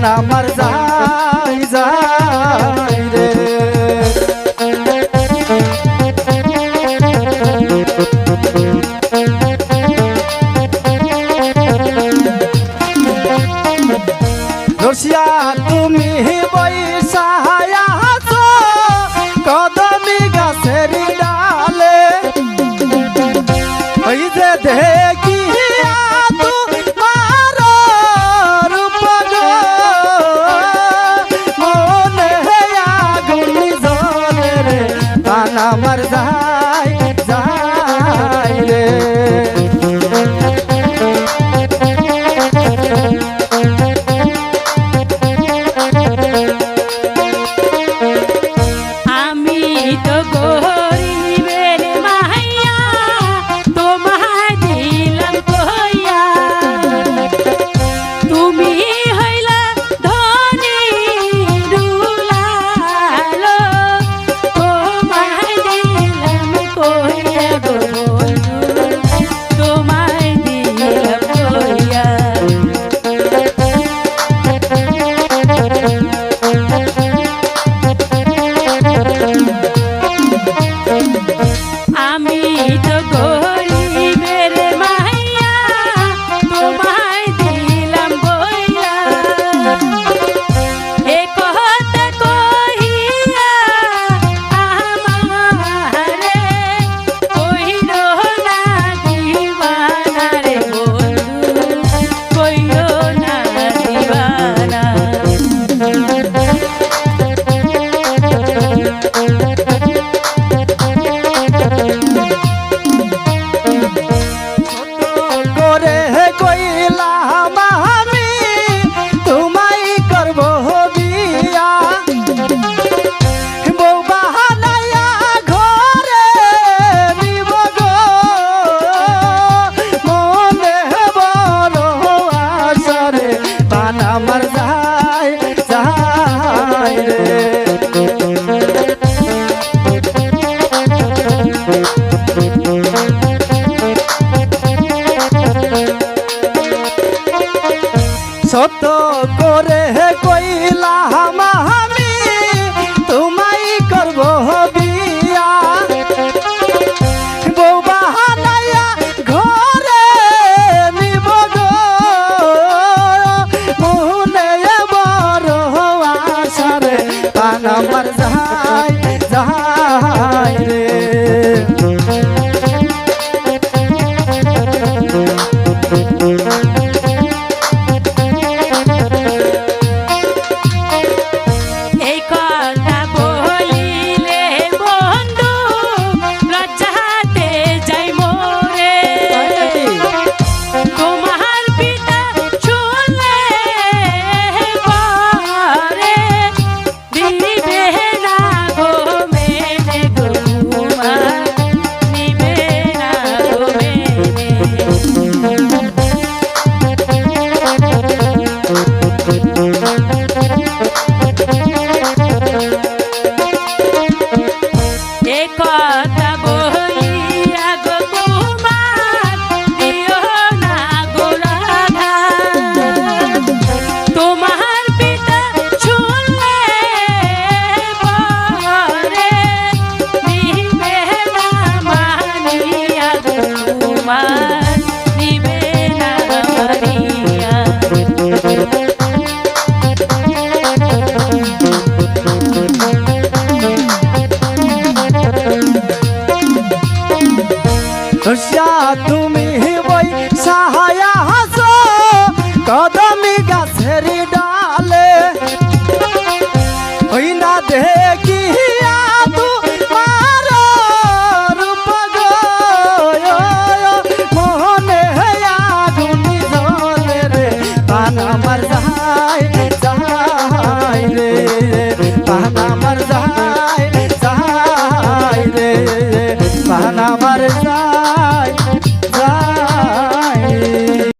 প্রাণ আমার যাই যাই রে। রসিয়া তুমি বৈশা পান আমার যায় যায় রে। সত্য